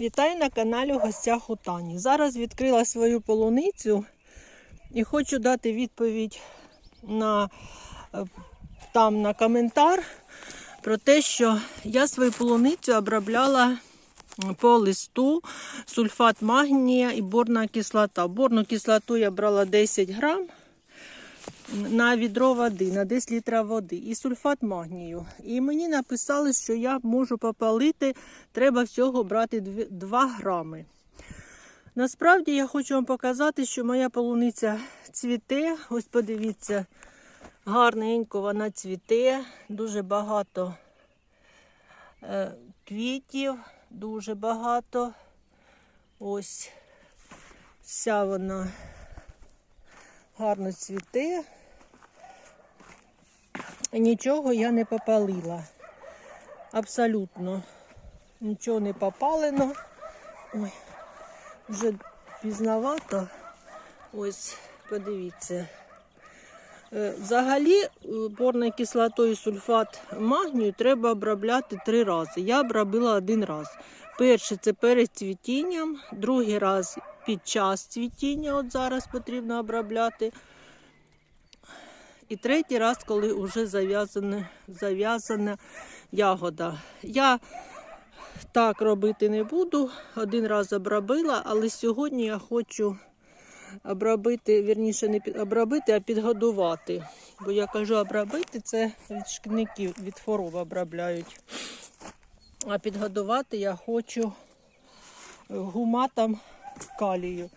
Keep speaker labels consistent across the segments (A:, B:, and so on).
A: Вітаю на каналі в гостях у Тані. Зараз відкрила свою полуницю і хочу дати відповідь на, е, там на коментар про те, що я свою полуницю обробляла по листу сульфат магнія і борна кислота. Борну кислоту я брала 10 грам на відро води, на 10 літрів води і сульфат магнію. І мені написали, що я можу попалити, треба всього брати 2 грами. Насправді я хочу вам показати, що моя полуниця цвіте. Ось подивіться, гарненько вона цвіте, дуже багато е, квітів, дуже багато. Ось вся вона гарно цвіте. Нічого я не попалила. Абсолютно нічого не попалено. Ой, вже пізновато. Ось, подивіться. Е, Взагалі, е, борною кислотою сульфат магнію треба обробляти три рази. Я обробила один раз. Перший це перед цвітінням, другий раз під час цвітіння, от зараз потрібно обробляти. І третій раз, коли вже зав'язана, зав'язана ягода. Я так робити не буду. Один раз обробила, але сьогодні я хочу обробити, вірніше, не обробити, а підгодувати. Бо я кажу, обробити це від шкідників, від хвороб обробляють. А підгодувати я хочу гуматом калію.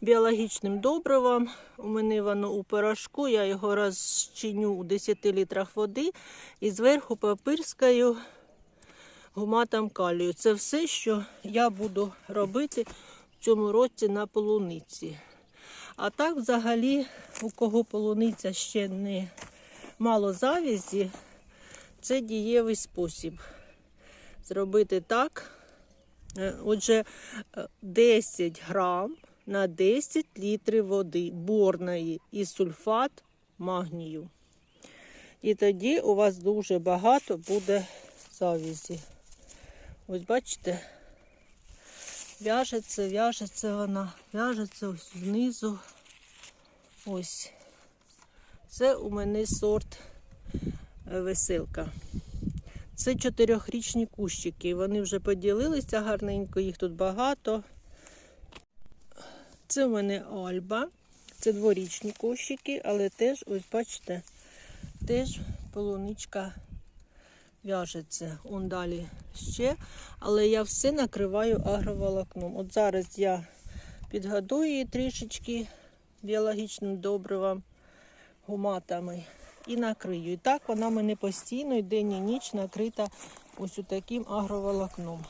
A: Біологічним добривом. У мене воно у порошку, я його розчиню у 10 літрах води і зверху попирскаю гуматом калію. Це все, що я буду робити в цьому році на полуниці. А так, взагалі, у кого полуниця ще не мало завязі, це дієвий спосіб. Зробити так. Е, Отже, е, 10 грам на 10 літрів води борної і сульфат магнію. І тоді у вас дуже багато буде завізі. Ось бачите, в'яжеться, в'яжеться вона, в'яжеться ось знизу. Ось. Це у мене сорт е, веселка. Це чотирьохрічні кущики. Вони вже поділилися гарненько, їх тут багато. Це у мене Альба. Це дворічні кущики, але теж, ось бачите, теж полуничка в'яжеться. Он далі ще. Але я все накриваю агроволокном. От зараз я підгодую її трішечки біологічним добривом, гуматами і накрию. І так вона мене постійно і день і ніч накрита ось таким агроволокном.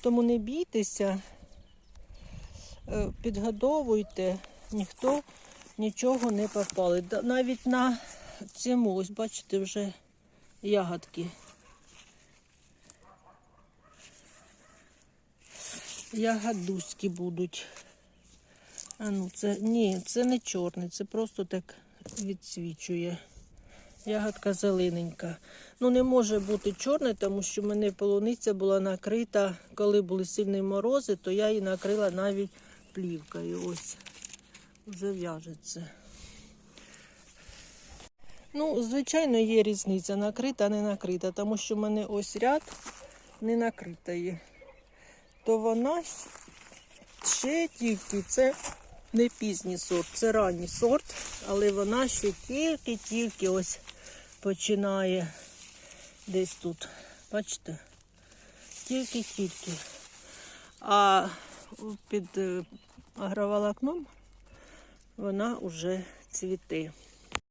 A: Тому не бійтеся, е, підгодовуйте, ніхто нічого не попали. Навіть на цьому, ось бачите, вже ягодки. Ягодуськи будуть. А ну, це ні, це не чорний, це просто так відсвічує. Ягодка зелененька. Ну, не може бути чорний, тому що в мене полуниця була накрита, коли були сильні морози, то я її накрила навіть плівкою. Ось, вже в'яжеться. Ну, звичайно, є різниця, накрита, не накрита, тому що в мене ось ряд не накритої. То вона ще тільки це не пізній сорт, це ранній сорт, але вона ще тільки-тільки ось починає десь тут. Бачите? Тільки-тільки. А під е, агроволокном вона вже цвіте.